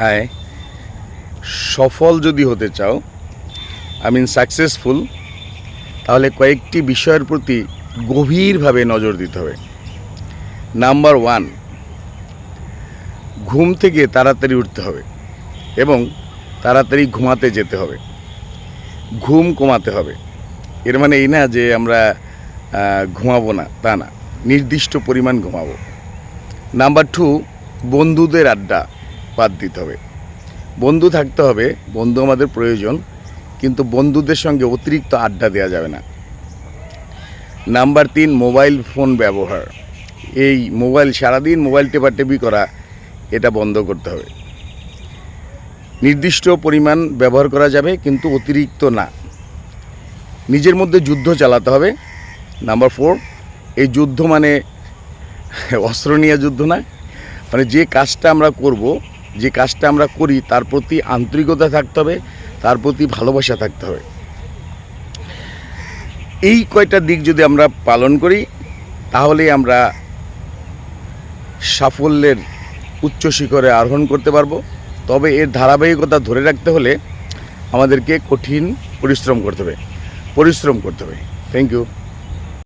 হ্যাঁ সফল যদি হতে চাও আই মিন সাকসেসফুল তাহলে কয়েকটি বিষয়ের প্রতি গভীরভাবে নজর দিতে হবে। নাম্বার ওয়ান ঘুম থেকে তাড়াতাড়ি উঠতে হবে এবং তাড়াতাড়ি ঘুমাতে যেতে হবে। ঘুম কমাতে হবে। এর মানে এই না যে আমরা ঘুমাবো না, তা না। নির্দিষ্ট পরিমাণ ঘুমাবো। নাম্বার টু বন্ধুদের আড্ডা। বাদ দিতে হবে। বন্ধু থাকতে হবে, বন্ধু আমাদের প্রয়োজন, কিন্তু বন্ধুদের সঙ্গে অতিরিক্ত আড্ডা দেওয়া যাবে না। নাম্বার তিন, মোবাইল ফোন ব্যবহার। এই মোবাইল, সারাদিন মোবাইল টেপাটেপি করা, এটা বন্ধ করতে হবে। নির্দিষ্ট পরিমাণ ব্যবহার করা যাবে, কিন্তু অতিরিক্ত না। নিজের মধ্যে যুদ্ধ চালাতে হবে। নাম্বার ফোর, এই যুদ্ধ মানে অস্ত্র নিয়ে যুদ্ধ না। মানে যে কাজটা আমরা করব যে কাজটা আমরা করি, তার প্রতি আন্তরিকতা থাকতে হবে, তার প্রতি ভালোবাসা থাকতে হবে। এই কয়টা দিক যদি আমরা পালন করি তাহলেই আমরা সাফল্যের উচ্চ শিখরে আরোহণ করতে পারব। তবে এর ধারাবাহিকতা ধরে রাখতে হলে আমাদেরকে কঠিন পরিশ্রম করতে হবে। পরিশ্রম করতে হবে। Thank you